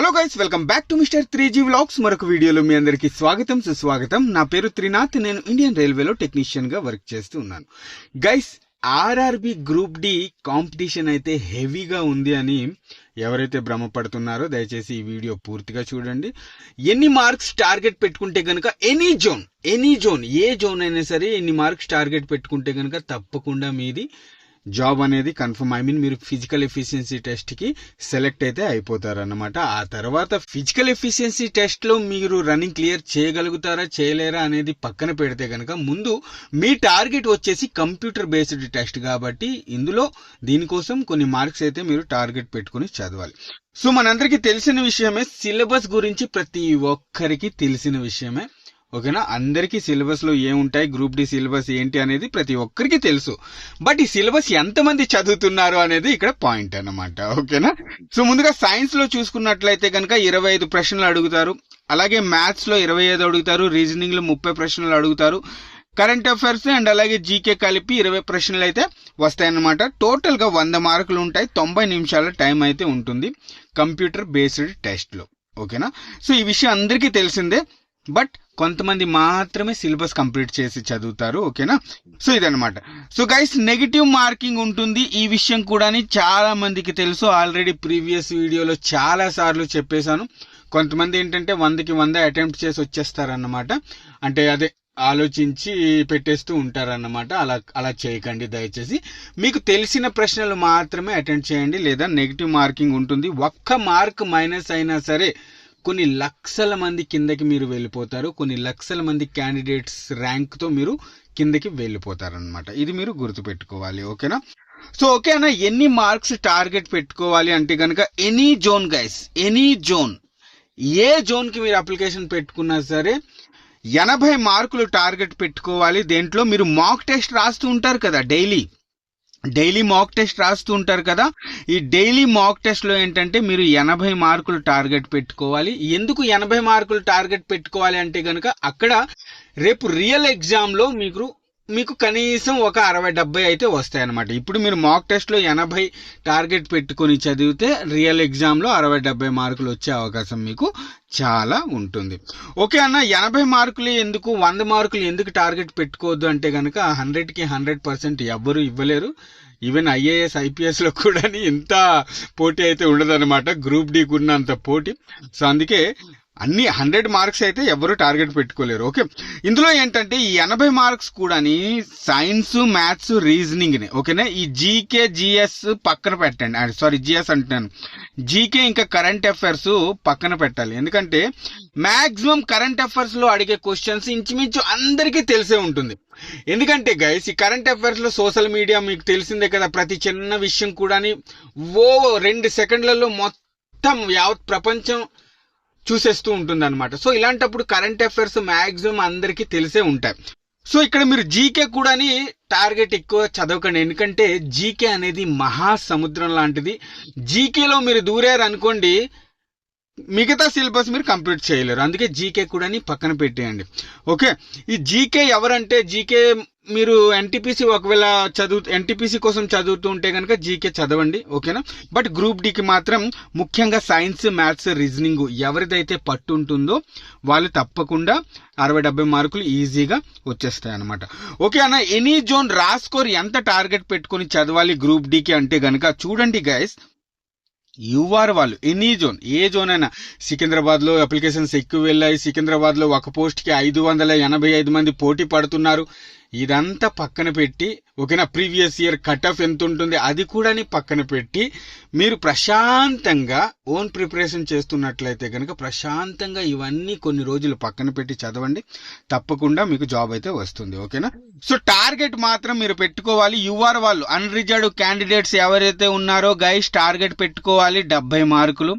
Hello guys welcome back to Mister three G vlogs మరొక వీడియోలో మీ అందరికీ స్వాగతం సుస్వాగతం. నా పేరు త్రినాథ్. నేను ఇండియన్ రైల్వేలో టెక్నీషియన్గా వర్క్ చేస్తూ ఉన్నాను. Guys RRB group D competition అయితే హెవీగా ఉంది అని ఎవరైతే భ్రమపడుతున్నారో దయచేసి ఈ వీడియో పూర్తిగా చూడండి. ఎన్ని మార్క్స్ టార్గెట్ పెట్టుకుంటే కనుక any zone any zone A zone అయినా సరే ఎన్ని మార్క్స్ టార్గెట్ పెట్టుకుంటే కనుక తప్పకుండా మీది జాబ్ అనేది కన్ఫర్మ్ ఐ మీన్ మీరు ఫిజికల్ ఎఫిషియన్సీ టెస్ట్కి సెలెక్ట్ అయితే అయిపోతారన్నమాట. ఆ తర్వాత ఫిజికల్ ఎఫిషియన్సీ టెస్ట్లో మీరు రన్నింగ్ క్లియర్ చేయగలుగుతారా చేయలేరా అనేది పక్కన పెడితే కనుక ముందు మీ టార్గెట్ వచ్చేసి కంప్యూటర్ బేస్డ్ టెస్ట్ కాబట్టి ఇందులో దీనికోసం కొన్ని మార్క్స్ అయితే మీరు టార్గెట్ పెట్టుకుని చదవాలి. సో మనందరికీ తెలిసిన విషయమే సిలబస్ గురించి ప్రతి ఒక్కరికి తెలిసిన విషయమే. ఓకేనా? అందరికీ సిలబస్లో ఏముంటాయి? గ్రూప్ డి సిలబస్ ఏంటి అనేది ప్రతి ఒక్కరికి తెలుసు. బట్ ఈ సిలబస్ ఎంతమంది చదువుతున్నారు అనేది ఇక్కడ పాయింట్ అనమాట ఓకేనా? సో ముందుగా సైన్స్లో చూసుకున్నట్లయితే కనుక ఇరవై ఐదు ప్రశ్నలు అడుగుతారు. అలాగే మ్యాథ్స్లో ఇరవై ఐదు అడుగుతారు. రీజనింగ్లో ముప్పై ప్రశ్నలు అడుగుతారు. కరెంట్ అఫైర్స్ అండ్ అలాగే జీకే కలిపి ఇరవై ప్రశ్నలు అయితే వస్తాయన్నమాట. టోటల్గా వంద మార్కులు ఉంటాయి. తొంభై నిమిషాల టైం అయితే ఉంటుంది. కంప్యూటర్ బేస్డ్ టెస్ట్లో. ఓకేనా? సో ఈ విషయం అందరికీ తెలిసిందే. బట్ కొంతమంది మాత్రమే సిలబస్ కంప్లీట్ చేసి చదువుతారు ఓకేనా? సో ఇదనమాట సో గైస్ నెగిటివ్ మార్కింగ్ ఉంటుంది. ఈ విషయం కూడా చాలా మందికి తెలుసు. ఆల్రెడీ ప్రీవియస్ వీడియోలో చాలా సార్లు చెప్పేశాను. కొంతమంది ఏంటంటే వందకి వంద అటెంప్ట్ చేసి వచ్చేస్తారన్నమాట. అంటే అదే ఆలోచించి పెట్టేస్తూ ఉంటారన్నమాట. అలా అలా చేయకండి దయచేసి. మీకు తెలిసిన ప్రశ్నలు మాత్రమే అటెండ్ చేయండి. లేదా నెగిటివ్ మార్కింగ్ ఉంటుంది. ఒక్క మార్క్ మైనస్ అయినా సరే కొన్ని లక్షల మంది కిందకి మీరు వెళ్ళిపోతారు. కొన్ని లక్షల మంది క్యాండిడేట్స్ ర్యాంక్తో మీరు కిందకి వెళ్ళిపోతారనమాట ఇది మీరు గుర్తుపెట్టుకోవాలి ఓకేనా? సో ఓకే అన్న ఎన్ని మార్క్స్ టార్గెట్ పెట్టుకోవాలి అంటే కనుక any zone guys any zone A జోన్కి మీరు అప్లికేషన్ పెట్టుకున్నా సరే ఎనభై మార్కులు టార్గెట్ పెట్టుకోవాలి. దేంట్లో మీరు మాక్ టెస్ట్ రాస్తూ ఉంటారు కదా డైలీ డైలీ మాక్ టెస్ట్ రాస్తూ ఉంటారు కదా ఈ డైలీ మాక్ టెస్ట్లో ఏంటంటే మీరు ఎనభై మార్కులు టార్గెట్ పెట్టుకోవాలి. ఎందుకు ఎనభై మార్కులు టార్గెట్ పెట్టుకోవాలి అంటే కనుక అక్కడ రేపు రియల్ ఎగ్జామ్లో మీకు మీకు కనీసం ఒక అరవై డెబ్బై అయితే వస్తాయి అనమాట ఇప్పుడు మీరు మాక్ టెస్ట్లో ఎనభై టార్గెట్ పెట్టుకొని చదివితే రియల్ ఎగ్జామ్లో అరవై డెబ్బై మార్కులు వచ్చే అవకాశం మీకు చాలా ఉంటుంది. ఓకే అన్న ఎనభై మార్కులు ఎందుకు వంద మార్కులు ఎందుకు టార్గెట్ పెట్టుకోవద్దు అంటే కనుక హండ్రెడ్కి హండ్రెడ్ పర్సెంట్ ఎవ్వరు ఇవ్వలేరు. ఈవెన్ ఐఏఎస్ ఐపీఎస్లో కూడా ఇంత పోటీ అయితే ఉండదన్నమాట. గ్రూప్ డీకి ఉన్నంత పోటీ. సో అందుకే అన్ని హండ్రెడ్ మార్క్స్ అయితే ఎవరు టార్గెట్ పెట్టుకోలేరు. ఓకే. ఇందులో ఏంటంటే ఈ ఎనభై మార్క్స్ కూడా సైన్స్ మ్యాథ్స్ రీజనింగ్ని ఓకేనా? ఈ జీకే జిఎస్ పక్కన పెట్టండి. సారీ జిఎస్ అంటున్నాను. జీకే ఇంకా కరెంట్ అఫైర్స్ పక్కన పెట్టాలి. ఎందుకంటే మ్యాక్సిమం కరెంట్ అఫైర్స్లో అడిగే క్వశ్చన్స్ ఇంచుమించు అందరికీ తెలిసే ఉంటుంది. ఎందుకంటే గైస్ ఈ కరెంట్ అఫైర్స్లో సోషల్ మీడియా మీకు తెలిసిందే కదా ప్రతి చిన్న విషయం కూడా ఓ రెండు సెకండ్లలో మొత్తం యావత్ ప్రపంచం చూసేస్తూ ఉంటుంది సో ఇలాంటప్పుడు కరెంట్ అఫైర్స్ మ్యాక్సిమం అందరికీ తెలిసే ఉంటాయి. సో ఇక్కడ మీరు జీకే కూడా టార్గెట్ ఎక్కువ చదవకండి. ఎందుకంటే జీకే అనేది మహాసముద్రం లాంటిది. జీకేలో మీరు దూరారు అనుకోండి మిగతా సిలబస్ మీరు కంప్లీట్ చేయలేరు. అందుకే జీకే కూడా పక్కన పెట్టేయండి. ఓకే? ఈ జీకే ఎవరంటే జీకే మీరు ఎన్టీపీసీ ఒకవేళ చదువు ఎన్టీపీసీ కోసం చదువుతూ ఉంటే కనుక జీకే చదవండి. ఓకేనా? బట్ గ్రూప్ డికి మాత్రం ముఖ్యంగా సైన్స్ మ్యాథ్స్ రీజనింగ్ ఎవరిదైతే పట్టు ఉంటుందో వాళ్ళు తప్పకుండా అరవై డెబ్బై మార్కులు ఈజీగా వచ్చేస్తాయి అనమాట ఓకే అన్న ఎనీ జోన్ రాస్కోర్ ఎంత టార్గెట్ పెట్టుకుని చదవాలి గ్రూప్ డికి అంటే కనుక చూడండి గైస్ యూఆర్ వాళ్ళు. ఎనీ జోన్ ఏ జోన్ అయినా. సికింద్రాబాద్లో అప్లికేషన్స్ ఎక్కువ వెళ్ళాయి. సికింద్రాబాద్లో ఒక పోస్ట్కి ఐదు వందల ఎనభై ఐదు మంది పోటీ పడుతున్నారు. ఇదంతా పక్కన పెట్టి ఓకేనా ప్రీవియస్ ఇయర్ కట్ ఆఫ్ ఎంత ఉంటుంది అది కూడా పక్కన పెట్టి మీరు ప్రశాంతంగా ఓన్ ప్రిపరేషన్ చేస్తున్నట్లయితే కనుక ప్రశాంతంగా ఇవన్నీ కొన్ని రోజులు పక్కన పెట్టి చదవండి. తప్పకుండా మీకు జాబ్ అయితే వస్తుంది ఓకేనా? సో టార్గెట్ మాత్రం మీరు పెట్టుకోవాలి. యువర్ వాళ్ళు. అన్రిజర్డ్ క్యాండిడేట్స్ ఎవరైతే ఉన్నారో గైస్ టార్గెట్ పెట్టుకోవాలి. డెబ్బై మార్కులు.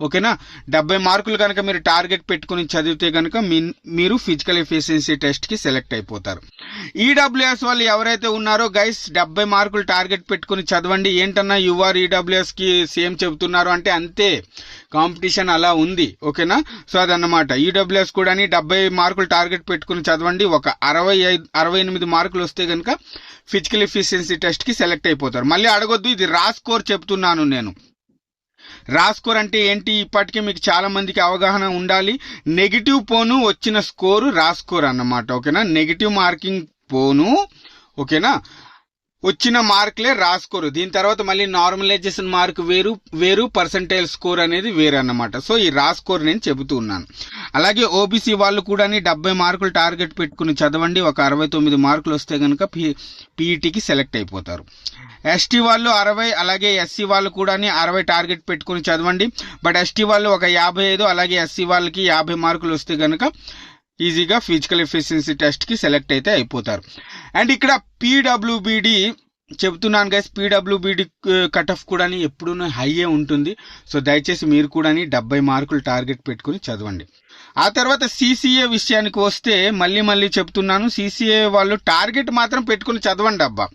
ఓకేనా? డెబ్బై మార్కులు కనుక మీరు టార్గెట్ పెట్టుకుని చదివితే కనుక మీరు ఫిజికల్ ఎఫిషియన్సీ టెస్ట్కి సెలెక్ట్ అయిపోతారు. ఈడబ్ల్యూఎస్ వాళ్ళు ఎవరైతే ఉన్నారో గైస్ డెబ్బై మార్కులు టార్గెట్ పెట్టుకుని చదవండి. ఏంటన్నా యూఆర్ ఈడబ్ల్యూఎస్కి సేమ్ చెబుతున్నారు అంటే అంతే. కాంపిటీషన్ అలా ఉంది. ఓకేనా? సో అదన్నమాట. ఈడబ్ల్యూఎస్ కూడా డెబ్బై మార్కులు టార్గెట్ పెట్టుకుని చదవండి. ఒక అరవై ఐదు అరవై ఎనిమిది మార్కులు వస్తే కనుక ఫిజికల్ ఎఫిషియన్సీ టెస్ట్కి సెలెక్ట్ అయిపోతారు. మళ్ళీ అడగొద్దు ఇది రా స్కోర్ చెప్తున్నాను నేను. రాస్కోర్ అంటే ఏంటి? ఇప్పటికే మీకు చాలా మందికి అవగాహన ఉండాలి. నెగిటివ్ పోను వచ్చిన స్కోరు రాస్కోర్ అన్నమాట. ఓకేనా? నెగిటివ్ మార్కింగ్ పోను. ఓకేనా? వచ్చిన మార్కులే రాసుకోరు. దీని తర్వాత మళ్ళీ నార్మలైజేషన్ మార్క్ వేరు వేరు పర్సంటైల్ స్కోర్ అనేది వేరు అన్నమాట సో ఈ రా స్కోర్ నేను చెబుతూ ఉన్నాను. అలాగే ఓబీసీ వాళ్ళు కూడా డెబ్బై మార్కులు టార్గెట్ పెట్టుకుని చదవండి. ఒక అరవై తొమ్మిది మార్కులు వస్తే కనుక పీ పీఈటీకి సెలెక్ట్ అయిపోతారు. ఎస్టీ వాళ్ళు అరవై అలాగే ఎస్సీ వాళ్ళు కూడా అరవై టార్గెట్ పెట్టుకుని చదవండి. బట్ ఎస్టీ వాళ్ళు ఒక యాభై ఐదు అలాగే ఎస్సీ వాళ్ళకి యాభై మార్కులు వస్తే కనుక ఈజీగా ఫిజికల్ ఎఫిషియన్సీ టెస్ట్కి సెలెక్ట్ అయితే అయిపోతారు. అండ్ ఇక్కడ పీడబ్ల్యూబీడి చెప్తున్నాను గైస్ పీడబ్ల్యూబీడి కట్ ఆఫ్ కూడా ఎప్పుడూ హైయే ఉంటుంది. సో దయచేసి మీరు కూడా డెబ్బై మార్కులు టార్గెట్ పెట్టుకుని చదవండి. ఆ తర్వాత సీసీఏ విషయానికి వస్తే మళ్ళీ మళ్ళీ చెప్తున్నాను సీసీఏ వాళ్ళు టార్గెట్ మాత్రం పెట్టుకుని చదవండి అబ్బా.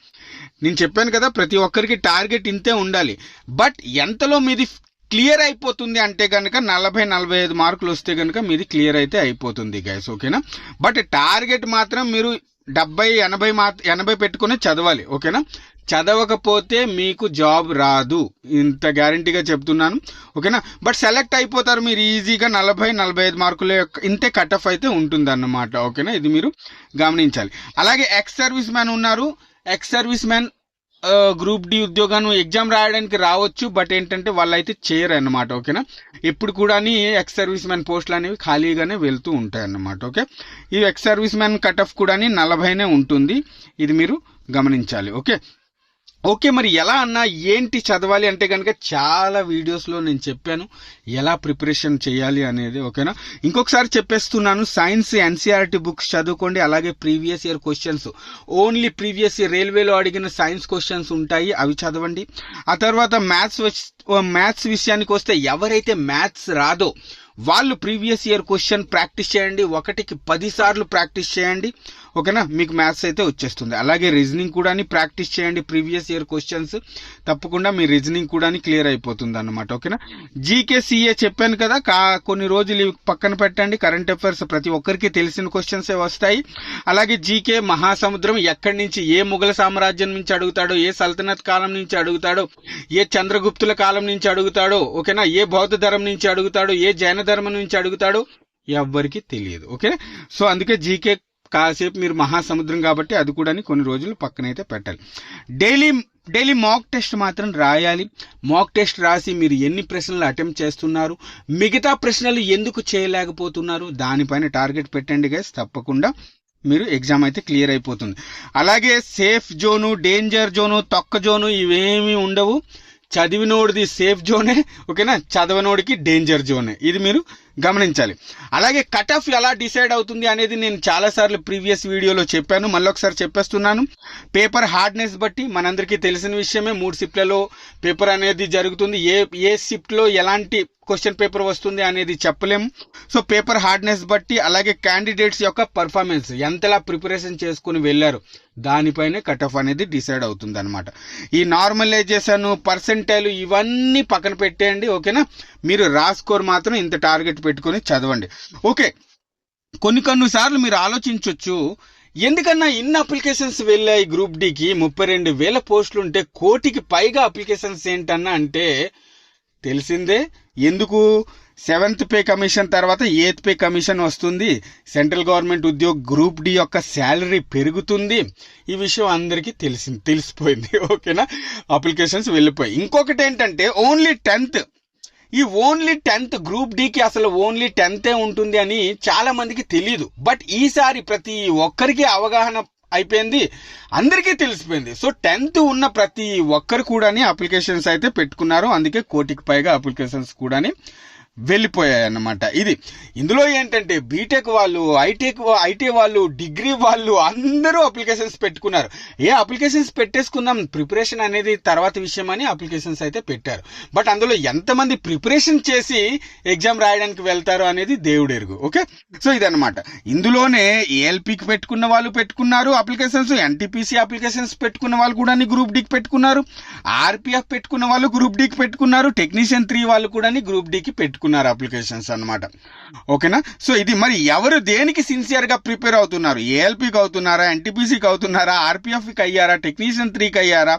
నేను చెప్పాను కదా ప్రతి ఒక్కరికి టార్గెట్ ఇంతే ఉండాలి. బట్ ఎంతలో మీది క్లియర్ అయిపోతుంది అంటే కనుక నలభై నలభై ఐదు మార్కులు వస్తే కనుక మీది క్లియర్ అయితే అయిపోతుంది గైస్ ఓకేనా బట్ టార్గెట్ మాత్రం మీరు డెబ్బై ఎనభై మా ఎనభై పెట్టుకుని చదవాలి. ఓకేనా చదవకపోతే మీకు జాబ్ రాదు. ఇంత గ్యారంటీగా చెప్తున్నాను. ఓకేనా బట్ సెలెక్ట్ అయిపోతారు మీరు ఈజీగా నలభై నలభై ఐదు మార్కుల యొక్క ఇంతే కట్ ఆఫ్ అయితే ఉంటుందన్నమాట. ఓకేనా ఇది మీరు గమనించాలి. అలాగే ఎక్స్ సర్వీస్ మ్యాన్ ఉన్నారు. Ex service man group D ఉద్యోగాన్ని ఎగ్జామ్ రాయడానికి రావచ్చు బట్ ఏంటంటే వాళ్ళు అయితే చేయరు అనమాట ఓకేనా? ఇప్పుడు కూడా ఎక్స్ సర్వీస్ మ్యాన్ పోస్టులు అనేవి ఖాళీగానే వెళ్తూ ఉంటాయి అన్నమాట ఓకే? ఈ ex service man cut off కూడా నలభైనే ఉంటుంది. ఇది మీరు గమనించాలి ఓకే? ఓకే మరి ఎలా అన్నా ఏంటి చదవాలి అంటే కనుక చాలా వీడియోస్లో నేను చెప్పాను. ఎలా ప్రిపరేషన్ చేయాలి అనేది ఓకేనా? ఇంకొకసారి చెప్పేస్తున్నాను సైన్స్ ఎన్సీఆర్టీ బుక్స్ చదువుకోండి అలాగే previous year questions. Only previous year రైల్వేలో అడిగిన సైన్స్ క్వశ్చన్స్ ఉంటాయి అవి చదవండి. ఆ తర్వాత మ్యాథ్స్ మ్యాథ్స్ విషయానికి వస్తే ఎవరైతే మ్యాథ్స్ రాదో వాళ్ళు ప్రీవియస్ ఇయర్ క్వశ్చన్ ప్రాక్టీస్ చేయండి ఒకటికి పదిసార్లు ప్రాక్టీస్ చేయండి. ఓకేనా? మీకు మ్యాథ్స్ అయితే వచ్చేస్తుంది. అలాగే రీజనింగ్ కూడా ప్రాక్టీస్ చేయండి ప్రీవియస్ ఇయర్ క్వశ్చన్స్ తప్పకుండా మీ రీజనింగ్ కూడా క్లియర్ అయిపోతుంది అనమాట ఓకేనా జీకేసీఏ చెప్పాను కదా కా కొన్ని రోజులు ఇవి పక్కన పెట్టండి. కరెంట్ అఫైర్స్ ప్రతి ఒక్కరికి తెలిసిన క్వశ్చన్సే వస్తాయి. అలాగే జీకే మహాసముద్రం ఎక్కడి నుంచి ఏ ముఘల సామ్రాజ్యం నుంచి అడుగుతాడో ఏ సల్తనత్ కాలం నుంచి అడుగుతాడో ఏ చంద్రగుప్తుల కాలం నుంచి అడుగుతాడో ఓకేనా? ఏ బౌద్ధ ధర్మం నుంచి అడుగుతాడో ఏ జైన ధర్మం నుంచి అడుగుతాడో ఎవ్వరికి తెలియదు. ఓకే సో అందుకే జీకే కాసేపు మీరు మహాసముద్రం కాబట్టి అది కూడా కొన్ని రోజులు పక్కనైతే పెట్టాలి. డైలీ డైలీ మాక్ టెస్ట్ మాత్రం రాయాలి. మాక్ టెస్ట్ రాసి మీరు ఎన్ని ప్రశ్నలు అటెంప్ట్ చేస్తున్నారు మిగతా ప్రశ్నలు ఎందుకు చేయలేకపోతున్నారు దానిపైన టార్గెట్ పెట్టండి గైస్ తప్పకుండా మీరు ఎగ్జామ్ అయితే క్లియర్ అయిపోతుంది. అలాగే సేఫ్ జోను డేంజర్ జోను తొక్క జోను ఇవేమీ ఉండవు. చదివినోడిది సేఫ్ జోనే ఓకేనా? చదవనోడికి డేంజర్ జోనే ఇది మీరు గమనించాలి. అలాగే కట్ ఆఫ్ ఎలా డిసైడ్ అవుతుంది అనేది నేను చాలాసార్లు ప్రీవియస్ వీడియోలో చెప్పాను. మళ్ళీ ఒకసారి చెప్పేస్తున్నాను. పేపర్ హార్డ్నెస్ బట్టి మనందరికీ తెలిసిన విషయమే. మూడు షిఫ్ట్లలో పేపర్ అనేది జరుగుతుంది. ఏ ఏ షిఫ్ట్లో ఎలాంటి క్వశ్చన్ పేపర్ వస్తుంది అనేది చెప్పలేము సో పేపర్ హార్డ్నెస్ బట్టి అలాగే క్యాండిడేట్స్ యొక్క పర్ఫార్మెన్స్ ఎంతలా ప్రిపరేషన్ చేసుకుని వెళ్ళారు. దానిపైనే కట్ ఆఫ్ అనేది డిసైడ్ అవుతుంది అనమాట ఈ నార్మలైజేషన్ పర్సెంటైల్ ఇవన్నీ పక్కన పెట్టేయండి ఓకేనా? మీరు రా స్కోర్ మాత్రం ఇంత టార్గెట్ పెట్టుకొని చదవండి. ఓకే కొన్ని కొన్ని సార్లు మీరు ఆలోచించవచ్చు ఎందుకన్నా ఇన్ని అప్లికేషన్స్ వెళ్ళాయి గ్రూప్ డికి ముప్పై రెండు వేల పోస్టులు ఉంటే కోటికి పైగా అప్లికేషన్స్ ఏంటన్నా అంటే తెలిసిందే ఎందుకు? సెవెంత్ పే కమిషన్ తర్వాత ఎయిత్ పే కమిషన్ వస్తుంది. సెంట్రల్ గవర్నమెంట్ ఉద్యోగ్ గ్రూప్ డి యొక్క శాలరీ పెరుగుతుంది. ఈ విషయం అందరికీ తెలిసింది తెలిసిపోయింది. ఓకేనా? అప్లికేషన్స్ వెళ్ళిపోయి ఇంకొకటి ఏంటంటే ఓన్లీ టెన్త్. ఈ ఓన్లీ టెన్త్ గ్రూప్ డికి అసలు ఓన్లీ టెన్తే ఉంటుంది అని చాలా మందికి తెలియదు బట్ ఈసారి ప్రతి ఒక్కరికి అవగాహన అయిపోయింది. అందరికీ తెలిసిపోయింది. సో టెన్త్ ఉన్న ప్రతి ఒక్కరు కూడా అప్లికేషన్స్ అయితే పెట్టుకున్నారు. అందుకే కోటికి పైగా అప్లికేషన్స్ కూడా వెళ్ళిపోయాయి అన్నమాట ఇది ఇందులో ఏంటంటే బీటెక్ వాళ్ళు ఐటెక్ ఐటీ వాళ్ళు డిగ్రీ వాళ్ళు అందరూ అప్లికేషన్స్ పెట్టుకున్నారు. ఏ అప్లికేషన్స్ పెట్టేసుకుందాం ప్రిపరేషన్ అనేది తర్వాత విషయం అని అప్లికేషన్స్ అయితే పెట్టారు. బట్ అందులో ఎంతమంది ప్రిపరేషన్ చేసి ఎగ్జామ్ రాయడానికి వెళ్తారు అనేది దేవుడు ఎరుగు ఓకే? సో ఇదన్నమాట. ఇందులోనే ఏఎల్పికి పెట్టుకున్న వాళ్ళు పెట్టుకున్నారు అప్లికేషన్స్ ఎన్టీపీసీ అప్లికేషన్స్ పెట్టుకున్న వాళ్ళు కూడా గ్రూప్ డికి పెట్టుకున్నారు ఆర్పిఎఫ్ పెట్టుకున్న వాళ్ళు గ్రూప్ డికి పెట్టుకున్నారు టెక్నీషియన్ త్రీ వాళ్ళు కూడా గ్రూప్ డికి పెట్టుకున్నారు. తీసుకున్నారు అప్లికేషన్స్ అనమాట ఓకేనా? సో ఇది మరి ఎవరు దేనికి సిన్సియర్గా ప్రిపేర్ అవుతున్నారు? ఏఎల్పికి అవుతున్నారా? ఎన్టీపీసీకి అవుతున్నారా? ఆర్పిఎఫ్కి అయ్యారా? టెక్నీషియన్ త్రీకి అయ్యారా?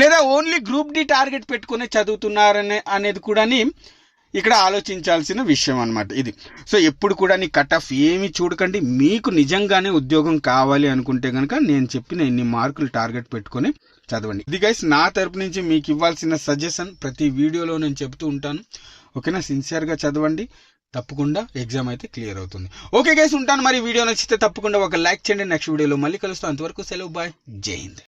లేదా ఓన్లీ గ్రూప్ డి టార్గెట్ పెట్టుకునే చదువుతున్నారనే అనేది కూడా ఇక్కడ ఆలోచించాల్సిన విషయం అన్నమాట ఇది. సో ఎప్పుడు కూడా నీ కట్ ఆఫ్ ఏమి చూడకండి. మీకు నిజంగానే ఉద్యోగం కావాలి అనుకుంటే కనుక నేను చెప్పిన ఎన్ని మార్కులు టార్గెట్ పెట్టుకొని చదవండి. ఇది గైస్ నా తరపు నుంచి మీకు ఇవ్వాల్సిన సజెషన్ ప్రతి వీడియోలో నేను చెప్తూ ఉంటాను. ఓకేనా? సిన్సియర్గా చదవండి. తప్పకుండా ఎగ్జామ్ అయితే క్లియర్ అవుతుంది. ఓకే గైస్ ఉంటాను. మరి వీడియో నచ్చితే తప్పకుండా ఒక లైక్ చేయండి. నెక్స్ట్ వీడియోలో మళ్ళీ కలుస్తాను అంతవరకు సెలవు. బాయ్. జై హింద్.